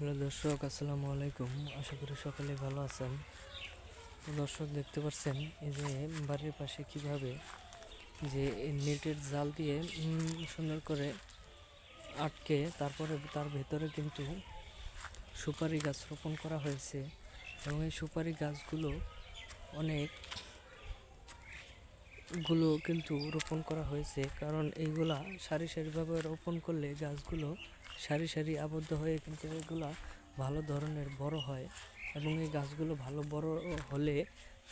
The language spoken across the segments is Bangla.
হ্যালো দর্শক, আসসালামু আলাইকুম। আশা করি সকলে ভালো আছেন। দর্শক, দেখতে পাচ্ছেন এই যে বাড়ির পাশে কীভাবে যে নেটের জাল দিয়ে সুন্দর করে আটকে তারপরে তার ভেতরে কিন্তু সুপারি গাছ রোপণ করা হয়েছে এবং এই সুপারি গাছগুলো অনেক গুলো কিন্তু রোপণ করা হয়েছে। কারণ এইগুলা সারি সারিভাবে রোপণ করলে গাছগুলো সারি সারি আবদ্ধ হয়ে কিন্তু এগুলা ভালো ধরনের বড় হয় এবং এই গাছগুলো ভালো বড় হলে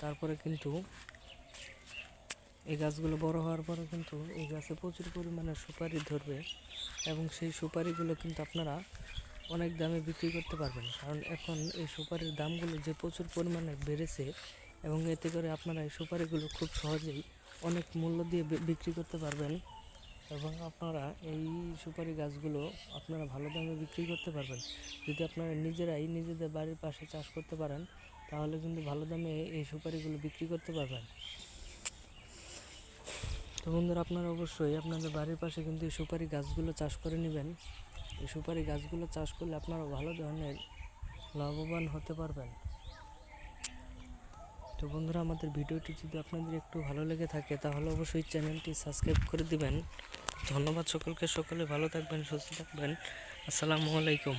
তারপরে কিন্তু এই গাছগুলো বড় হওয়ার পরে কিন্তু এই গাছে প্রচুর পরিমাণে সুপারি ধরবে এবং সেই সুপারিগুলো কিন্তু আপনারা অনেক দামে বিক্রি করতে পারবেন। কারণ এখন এই সুপারির দামগুলো যে প্রচুর পরিমাণে বেড়েছে এবং এতে করে আপনারা এই সুপারিগুলো খুব সহজেই অনেক মূল্য দিয়ে বিক্রি করতে পারবেন এবং আপনারা এই সুপারি গাছগুলো আপনারা ভালো দামে বিক্রি করতে পারবেন। যদি আপনারা নিজেরাই নিজেদের বাড়ির পাশে চাষ করতে পারেন, তাহলে কিন্তু ভালো দামে এই সুপারিগুলো বিক্রি করতে পারবেন। তো বন্ধুরা, আপনারা অবশ্যই আপনাদের বাড়ির পাশে কিন্তু এই সুপারি গাছগুলো চাষ করে নেবেন। এই সুপারি গাছগুলো চাষ করলে আপনারা ভালো ধরনের লাভবান হতে পারবেন। তো বন্ধুরা, আমাদের ভিডিওটি যদি আপনাদের একটু ভালো লেগে থাকে, তাহলে অবশ্যই চ্যানেলটি সাবস্ক্রাইব করে দিবেন। ধন্যবাদ সকলকে, সকলে ভালো থাকবেন, সুস্থ থাকবেন। আসসালামু আলাইকুম।